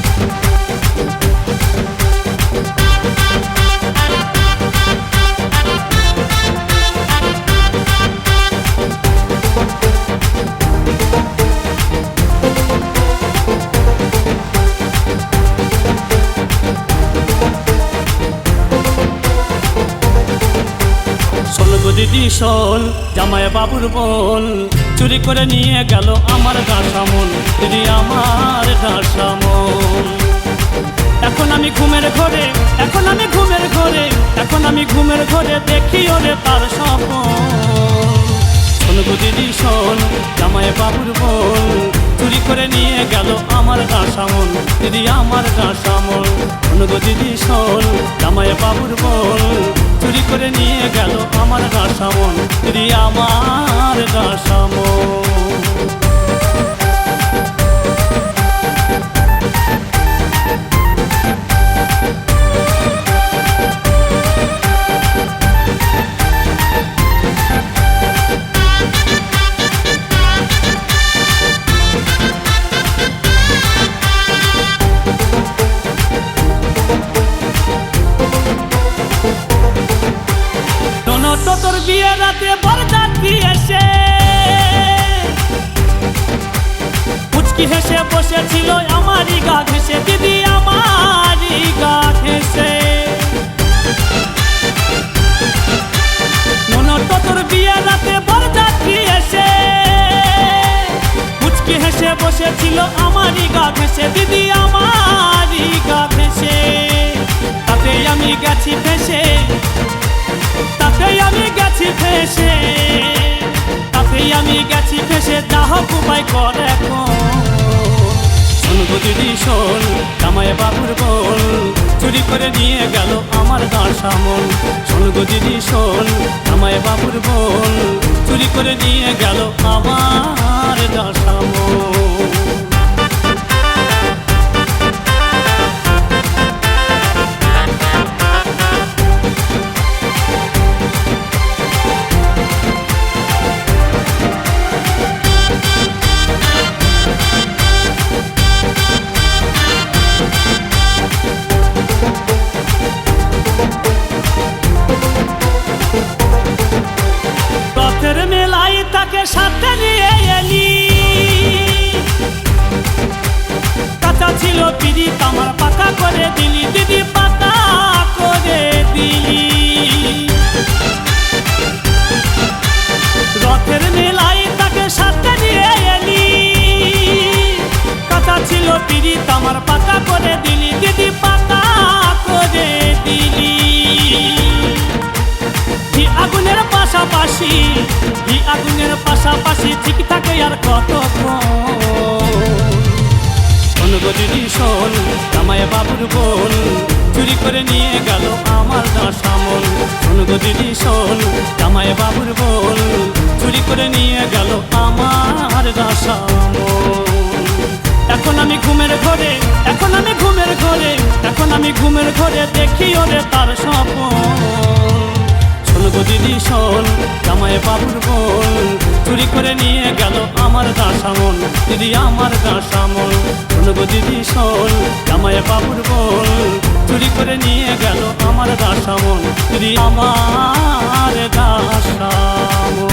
Thank you. দিদি শোন জামাই বাবুর বল। চুরি করে নিয়ে গেল আমার দাসামন দিদি আমার দাসামন এখন আমি ঘুমের ঘরে, এখন আমি ঘুমের ঘরে, এখন আমি ঘুমের ঘরে দেখি ওরে তার স্বপ্ন। শোন দিদি শোন জামাই বাবুর বল, চুরি করে নিয়ে গেল আমার দাসামন দিদি আমার দাসামন শোন গো দিদি শোন জামাই বাবুর বল। চুরি করে নিয়ে গেল আমার দাসামন দিদি আমার দাসামন বিয়ে রাতে বরযাত্রী এসে। পুচকি হেসে বসেছিল আমারই গা ঘেসে দিদি, আমারই গা ঘেসে বিয়ে রাতে এসে। হেসে বসেছিল আমারই গা ঘেসে দিদি আমারই ফেসে দাহ কুপাই করে শোন শুনব যদি শোন কামায় বাবুর বোন, চুরি করে নিয়ে গেল আমার দাঁড় সামন। শুনব যদি শোন কামায় বাবুর বোন, চুরি করে নিয়ে গেল আমার দাসামন কাঁচা ছিল পিড়ি আমার পাকা করে দিলি, দিদি পাকা করে দিলি। ঘি আগুনের পাশাপাশি ঘি আগুনের পাশাপাশি ঠিক থাকে আর কত শোন গো দিদি, শোন, জামাই বাবুর বোন, চুরি করে নিয়ে গেল আমার দাসামন শোন গো দিদি, শোন, জামাই বাবুর বোন গেল আমার এখন আমি ঘুমের ঘরে, এখন আমি ঘুমের ঘরে, এখন আমি ঘুমের ঘরে দেখি ওরে তার স্বপ্ন। শোন দিদি শোন, জামাই বাবুর বোন, চুরি করে নিয়ে গেল আমার দাসামন দিদি আমার দাসামন শোন গো দিদি শোন, জামাই বাবুর বোন, চুরি করে নিয়ে গেল আমার দাসামন দিদি আমার দাসামন